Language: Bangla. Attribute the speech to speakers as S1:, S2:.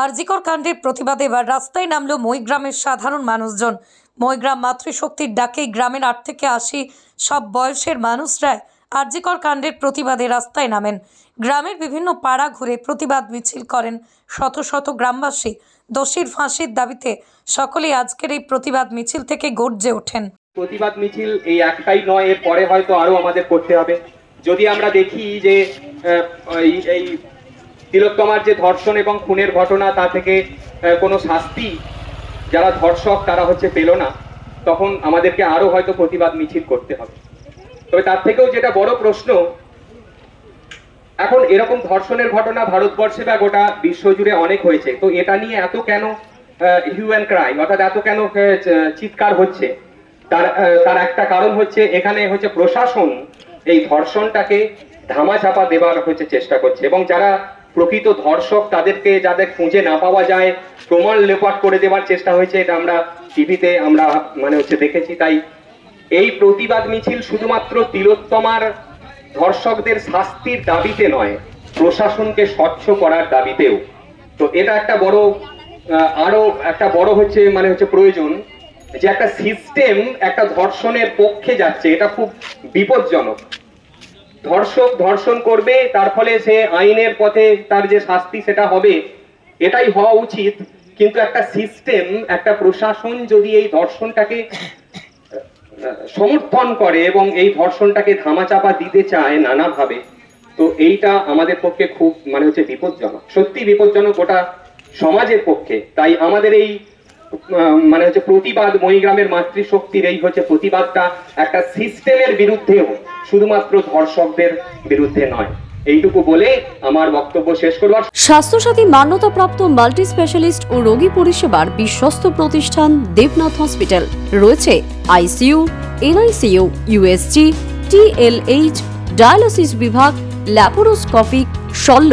S1: আরজিকর কাণ্ডের প্রতিবাদে এবার রাস্তায় নামলো মইগ্রামের সাধারণ মানুষজন। মইগ্রাম মাতৃশক্তির ডাকে গ্রামের আট থেকে আশি সব বয়সের মানুষরাই আরজিকর কাণ্ডের প্রতিবাদে রাস্তায় নামেন। গ্রামের বিভিন্ন পাড়া ঘুরে প্রতিবাদ মিছিল করেন শত শত গ্রামবাসী। দোষীর ফাঁসির দাবিতে সকলেই আজকের এই প্রতিবাদ মিছিল থেকে গর্জে ওঠেন।
S2: প্রতিবাদ মিছিল এই একটাই নয়, এর পরে হয়তো আরও আমাদের করতে হবে। যদি আমরা দেখি যে এই তিলোত্তমার যে ধর্ষণ এবং খুনের ঘটনা, তা থেকে কোনো শাস্তি যারা ধর্ষক, তারা হচ্ছে পেল না। তখন আমাদেরকে আরও হয়তো প্রতিবাদ মিছিল করতে হবে। তবে তার থেকেও যেটা বড় প্রশ্ন, এখন এরকম ধর্ষণের ঘটনা ভারতবর্ষে বা গোটা বিশ্বজুড়ে অনেক হয়েছে। তো এটা নিয়ে এত কেন হিউম্যান ক্রাইম অর্থাৎ এত কেন চিৎকার হচ্ছে? তার তার একটা কারণ হচ্ছে, এখানে হচ্ছে প্রশাসন এই ধর্ষণটাকে ধামাচাপা দেবার হচ্ছে চেষ্টা করছে। এবং যারা প্রকৃত ধর্ষক তাদেরকে যাদের খুঁজে না পাওয়া যায়, প্রমাণ লেপাট করে দেওয়ার চেষ্টা হয়েছে, এটা আমরা টিভিতে আমরা মানে হচ্ছে দেখেছি, তাই এই প্রতিবাদ মিছিল শুধুমাত্র তিলোত্তমার ধর্ষকদের শাস্তির দাবিতে নয়, প্রশাসনকে স্বচ্ছ করার দাবিতেও। তো এটা একটা বড় আরও একটা বড় হচ্ছে মানে হচ্ছে প্রয়োজন যে একটা সিস্টেম একটা ধর্ষণের পক্ষে যাচ্ছে, এটা খুব বিপজ্জনক। ধর্ষক ধর্ষণ করবে, তার ফলে সে আইনের পথে তার যে শাস্তি সেটা হবে, এটাই হওয়া উচিত। কিন্তু একটা সিস্টেম একটা প্রশাসন যদি এই ধর্ষণটাকে সমর্থন করে এবং এই ধর্ষণটাকে ধামাচাপা দিতে চায় নানাভাবে, তো এইটা আমাদের পক্ষে খুব মানে হচ্ছে বিপজ্জনক। সত্যি বিপজ্জনক গোটা সমাজের পক্ষে। তাই আমাদের এই মানে হচ্ছে প্রতিবাদ মহিগ্রামের মাতৃশক্তির এই হচ্ছে প্রতিবাদটা একটা সিস্টেমের বিরুদ্ধেও। শুধুমাত্র ধর্ষকদের বিরুদ্ধে নয়। এইটুকু বলে আমার বক্তব্য শেষ করবার
S3: স্বাস্থ্যসাথী মান্যতাপ্রাপ্ত মাল্টি স্পেশালিস্ট ও রোগী পরিষেবার বিশ্বস্ত প্রতিষ্ঠান দেবনাথ হসপিটাল। রয়েছে ICU NICU USG, TLH, dialysis বিভাগ, ল্যাপারোস্কোপিক, শল্য।